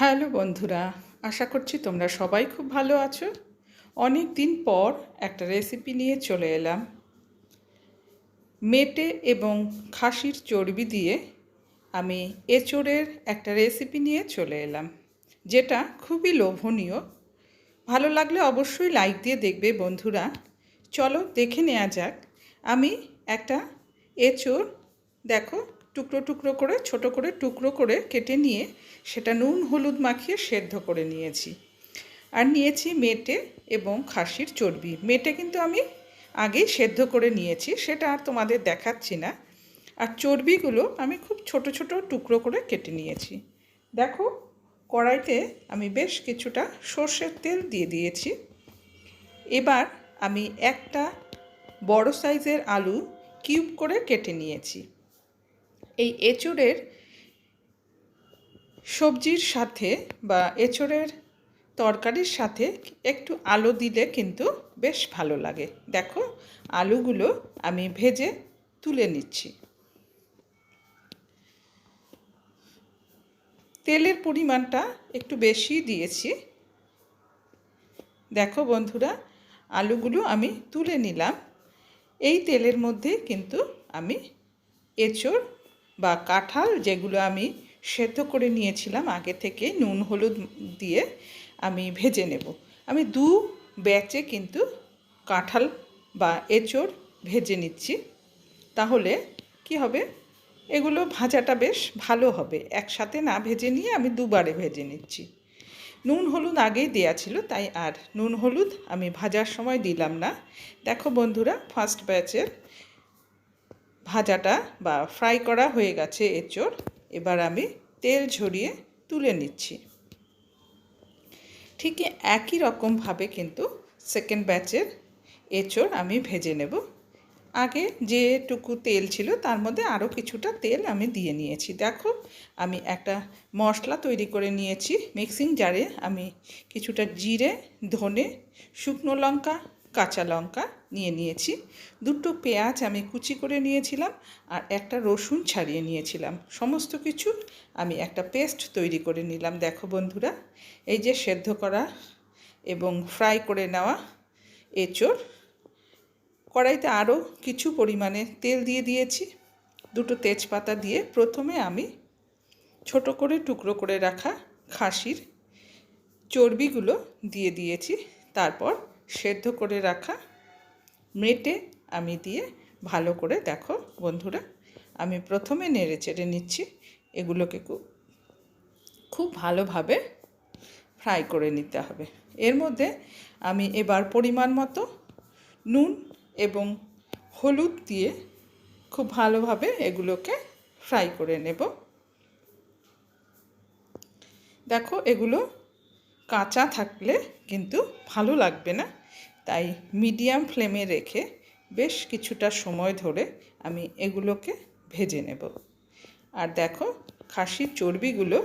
Hello বন্ধুরা, আশা করছি তোমরা সবাই খুব ভালো আছো। অনেক দিন পর একটা রেসিপি নিয়ে চলে এলাম। মেটে এবং খাসির চর্বি দিয়ে আমি এঁচোড়ের একটা রেসিপি নিয়ে চলে এলাম, যেটা খুবই লোভনীয়। ভালো লাগলে অবশ্যই লাইক দিয়ে দেখবে বন্ধুরা। চলো দেখে নেওয়া যাক, আমি একটা এঁচোড়, দেখো টুকরো টুকরো করে, ছোট করে টুকরো করে কেটে নিয়ে সেটা নুন, হলুদ মাখিয়ে সেদ্ধ করে নিয়েছি। আর নিয়েছি মেটে এবং খাসির চর্বি। মেটে কিন্তু আমি আগেই সেদ্ধ করে নিয়েছি, সেটা আর তোমাদের দেখাচ্ছি না। আর চর্বিগুলো আমি খুব ছোট ছোট টুকরো করে কেটে নিয়েছি। দেখো, কড়াইতে আমি বেশ কিছুটা সর্ষের তেল দিয়ে দিয়েছি। এবার আমি একটা বড় সাইজের আলু কিউব করে কেটে নিয়েছি। এই এঁচোড়ের সবজির সাথে বা এঁচোড়ের তরকারির সাথে একটু আলু দিলে কিন্তু বেশ ভালো লাগে। দেখো, আলুগুলো আমি ভেজে তুলে নিচ্ছি। তেলের পরিমাণটা একটু বেশি দিয়েছি। দেখো বন্ধুরা, আলুগুলো আমি তুলে নিলাম। এই তেলের মধ্যে কিন্তু আমি এঁচোড় বা কাঁঠাল যেগুলো আমি সেদ্ধ করে নিয়েছিলাম, আগে থেকে নুন, হলুদ দিয়ে আমি ভেজে নেব। আমি দু ব্যাচে কিন্তু কাঁঠাল বা এঁচোড় ভেজে নিচ্ছি। তাহলে কি হবে? এগুলো ভাজাটা বেশ ভালো হবে। একসাথে না ভেজে নিয়ে আমি দুবারে ভেজে নিচ্ছি। নুন, হলুদ আগেই দেয়া ছিল, তাই আর নুন, হলুদ আমি ভাজার সময় দিলাম না। দেখো বন্ধুরা ফার্স্ট ব্যাচের ভাজাটা বা ফ্রাই করা হয়ে গেছে এঁচোড়। এবার আমি তেল ঝরিয়ে তুলে নিচ্ছি। ঠিক একই রকমভাবে কিন্তু সেকেন্ড ব্যাচের এঁচোড় আমি ভেজে নেব। আগে যেটুকু তেল ছিল তার মধ্যে আরও কিছুটা তেল আমি দিয়ে নিয়েছি। দেখো, আমি একটা মশলা তৈরি করে নিয়েছি। মিক্সিং জারে আমি কিছুটা জিরে, ধনে, শুকনো লঙ্কা, কাঁচা লঙ্কা নিয়ে নিয়েছি। দুটো পেঁয়াজ আমি কুচি করে নিয়েছিলাম আর একটা রসুন ছাড়িয়ে নিয়েছিলাম। সমস্ত কিছু আমি একটা পেস্ট তৈরি করে নিলাম। দেখো বন্ধুরা, এই যে সেদ্ধ করা এবং ফ্রাই করে নেওয়া এঁচড় কড়াইতে আরও কিছু পরিমাণে তেল দিয়ে দিয়েছি। দুটো তেজপাতা দিয়ে প্রথমে আমি ছোট করে টুকরো করে রাখা খাসির চর্বিগুলো দিয়ে দিয়েছি। তারপর সেদ্ধ করে রাখা মেটে আমি দিয়ে ভালো করে দেখো বন্ধুরা, আমি প্রথমে নেড়ে চেড়ে নিচ্ছি, এগুলোকে খুব খুব ভালোভাবে ফ্রাই করে নিতে হবে। এর মধ্যে আমি এবার পরিমাণ মতো নুন এবং হলুদ দিয়ে খুব ভালোভাবে এগুলোকে ফ্রাই করে নেব। দেখো এগুলো কাঁচা থাকলে কিন্তু ভালো লাগবে না তাই মিডিয়াম ফ্লেমে রেখে বেশ কিছুটা সময় ধরে আমি এগুলোকে ভেজে নেব। আর দেখো, খাসির চর্বিগুলো,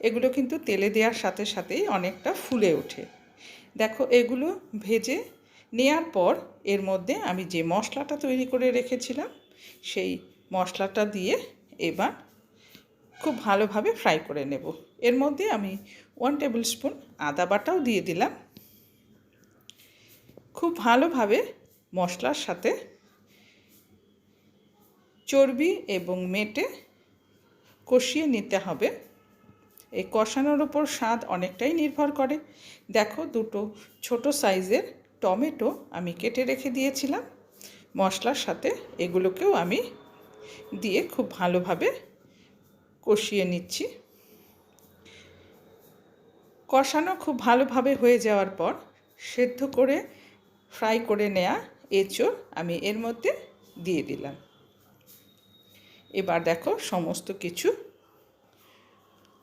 এগুলো কিন্তু তেলে দেওয়ার সাথে সাথেই অনেকটা ফুলে ওঠে। দেখো, এগুলো ভেজে নেয়ার পর এর মধ্যে আমি যে মশলাটা তৈরি করে রেখেছিলাম, সেই মশলাটা দিয়ে এবার খুব ভালোভাবে ফ্রাই করে নেব। এর মধ্যে আমি ওয়ান টেবিল স্পুন আদা বাটাও দিয়ে দিলাম। খুব ভালোভাবে মশলার সাথে চর্বি এবং মেটে কষিয়ে নিতে হবে। এই কষানোর ওপর স্বাদ অনেকটাই নির্ভর করে। দেখো দুটো ছোট সাইজের টমেটো আমি কেটে রেখে দিয়েছিলাম। মশলার সাথে এগুলোকেও আমি দিয়ে খুব ভালোভাবে কষিয়ে নিচ্ছি। কষানো খুব ভালোভাবে হয়ে যাওয়ার পর সেদ্ধ করে ফ্রাই করে নেয়া এঁচোড় আমি এর মধ্যে দিয়ে দিলাম। এবার দেখো সমস্ত কিছু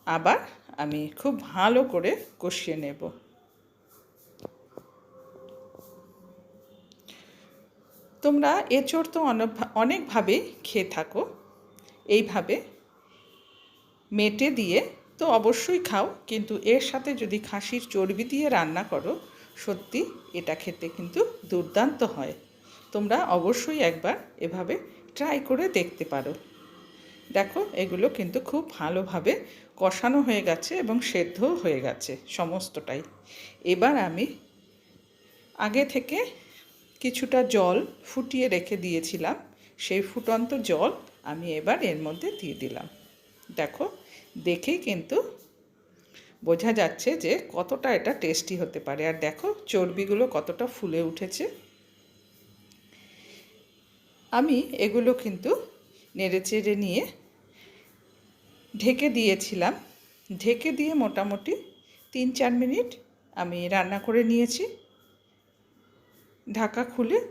আবার আমি খুব ভালো করে কষিয়ে নেব। তোমরা এঁচোড় তো অনেকভাবেই খেয়ে থাকো। এইভাবে মেটে দিয়ে তো অবশ্যই খাও, কিন্তু এর সাথে যদি খাসির চর্বি দিয়ে রান্না করো সত্যি এটা খেতে কিন্তু দুর্দান্ত হয়। তোমরা অবশ্যই একবার এভাবে ট্রাই করে দেখতে পারো। দেখো, এগুলো কিন্তু খুব ভালোভাবে কষানো হয়ে গেছে এবং সেদ্ধও হয়ে গেছে সমস্তটাই। এবার আমি আগে থেকে কিছুটা জল ফুটিয়ে রেখে দিয়েছিলাম। সেই ফুটন্ত জল আমি এবার এর মধ্যে দিয়ে দিলাম। দেখো, দেখেই কিন্তু বোঝা যাচ্ছে যে কতটা এটা টেস্টি হতে পারে। আর দেখো, চর্বিগুলো কতটা ফুলে উঠেছে। আমি এগুলো কিন্তু নেড়ে নেড়েচেড়ে নিয়ে ঢেকে দিয়েছিলাম। ঢেকে দিয়ে মোটামুটি তিন চার মিনিট আমি রান্না করে নিয়েছি। ঢাকা খুলে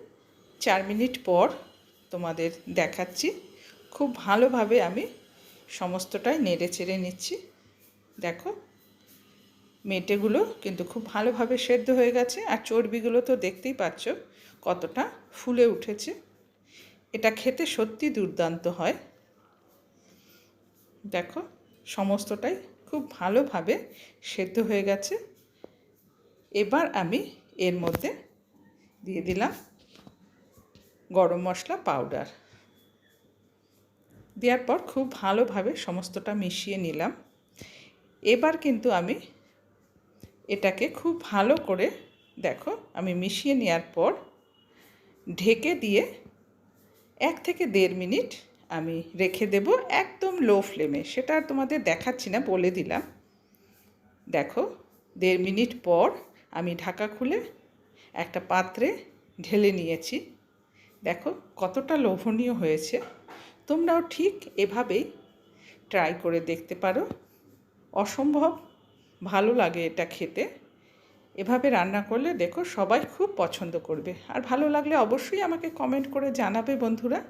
চার মিনিট পর তোমাদের দেখাচ্ছি। খুব ভালোভাবে আমি সমস্তটাই নেড়ে চেড়ে নিচ্ছি। দেখো মেটেগুলো কিন্তু খুব ভালোভাবে সেদ্ধ হয়ে গেছে, আর চর্বিগুলো তো দেখতেই পাচ্ছ কতটা ফুলে উঠেছে। এটা খেতে সত্যি দুর্দান্ত হয়। দেখো, সমস্তটাই খুব ভালোভাবে সেদ্ধ হয়ে গেছে। এবার আমি এর মধ্যে দিয়ে দিলাম গরম মশলা পাউডার। দেওয়ার পর খুব ভালোভাবে সমস্তটা মিশিয়ে নিলাম। এবার কিন্তু আমি এটাকে খুব ভালো করে দেখো, আমি মিশিয়ে নেওয়ার পর ঢেকে দিয়ে এক থেকে দেড় মিনিট আমি রেখে দেব একদম লো ফ্লেমে। সেটা আর তোমাদের দেখাচ্ছি না, বলে দিলাম। দেখো, দেড় মিনিট পর আমি ঢাকা খুলে একটা পাত্রে ঢেলে নিয়েছি। দেখো, কতটা লোভনীয় হয়েছে। তোমরাও ঠিক এভাবেই ট্রাই করে দেখতে পারো। অসম্ভব ভালো লাগে এটা খেতে। এভাবে রান্না করলে দেখো সবাই খুব পছন্দ করবে। আর ভালো লাগলে অবশ্যই আমাকে কমেন্ট করে জানাবে বন্ধুরা।